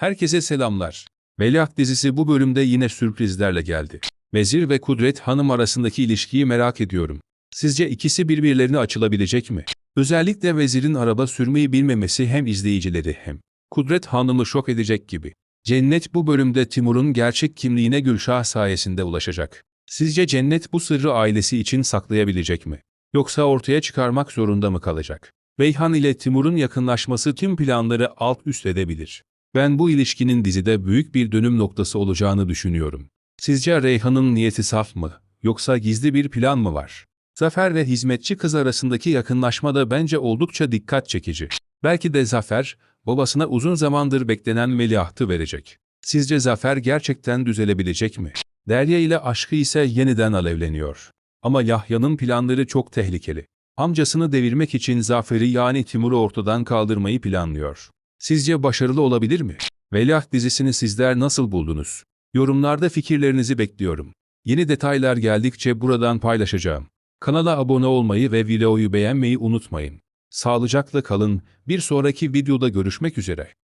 Herkese selamlar. Veliaht dizisi bu bölümde yine sürprizlerle geldi. Vezir ve Kudret Hanım arasındaki ilişkiyi merak ediyorum. Sizce ikisi birbirlerine açılabilecek mi? Özellikle vezirin araba sürmeyi bilmemesi hem izleyicileri hem Kudret Hanım'ı şok edecek gibi. Cennet bu bölümde Timur'un gerçek kimliğine Gülşah sayesinde ulaşacak. Sizce Cennet bu sırrı ailesi için saklayabilecek mi? Yoksa ortaya çıkarmak zorunda mı kalacak? Reyhan ile Timur'un yakınlaşması tüm planları alt üst edebilir. Ben bu ilişkinin dizide büyük bir dönüm noktası olacağını düşünüyorum. Sizce Reyhan'ın niyeti saf mı, yoksa gizli bir plan mı var? Zafer ve hizmetçi kız arasındaki yakınlaşma da bence oldukça dikkat çekici. Belki de Zafer, babasına uzun zamandır beklenen veliahtı verecek. Sizce Zafer gerçekten düzelebilecek mi? Derya ile aşkı ise yeniden alevleniyor. Ama Yahya'nın planları çok tehlikeli. Amcasını devirmek için Zafer'i yani Timur'u ortadan kaldırmayı planlıyor. Sizce başarılı olabilir mi? Veliaht dizisini sizler nasıl buldunuz? Yorumlarda fikirlerinizi bekliyorum. Yeni detaylar geldikçe buradan paylaşacağım. Kanala abone olmayı ve videoyu beğenmeyi unutmayın. Sağlıcakla kalın, bir sonraki videoda görüşmek üzere.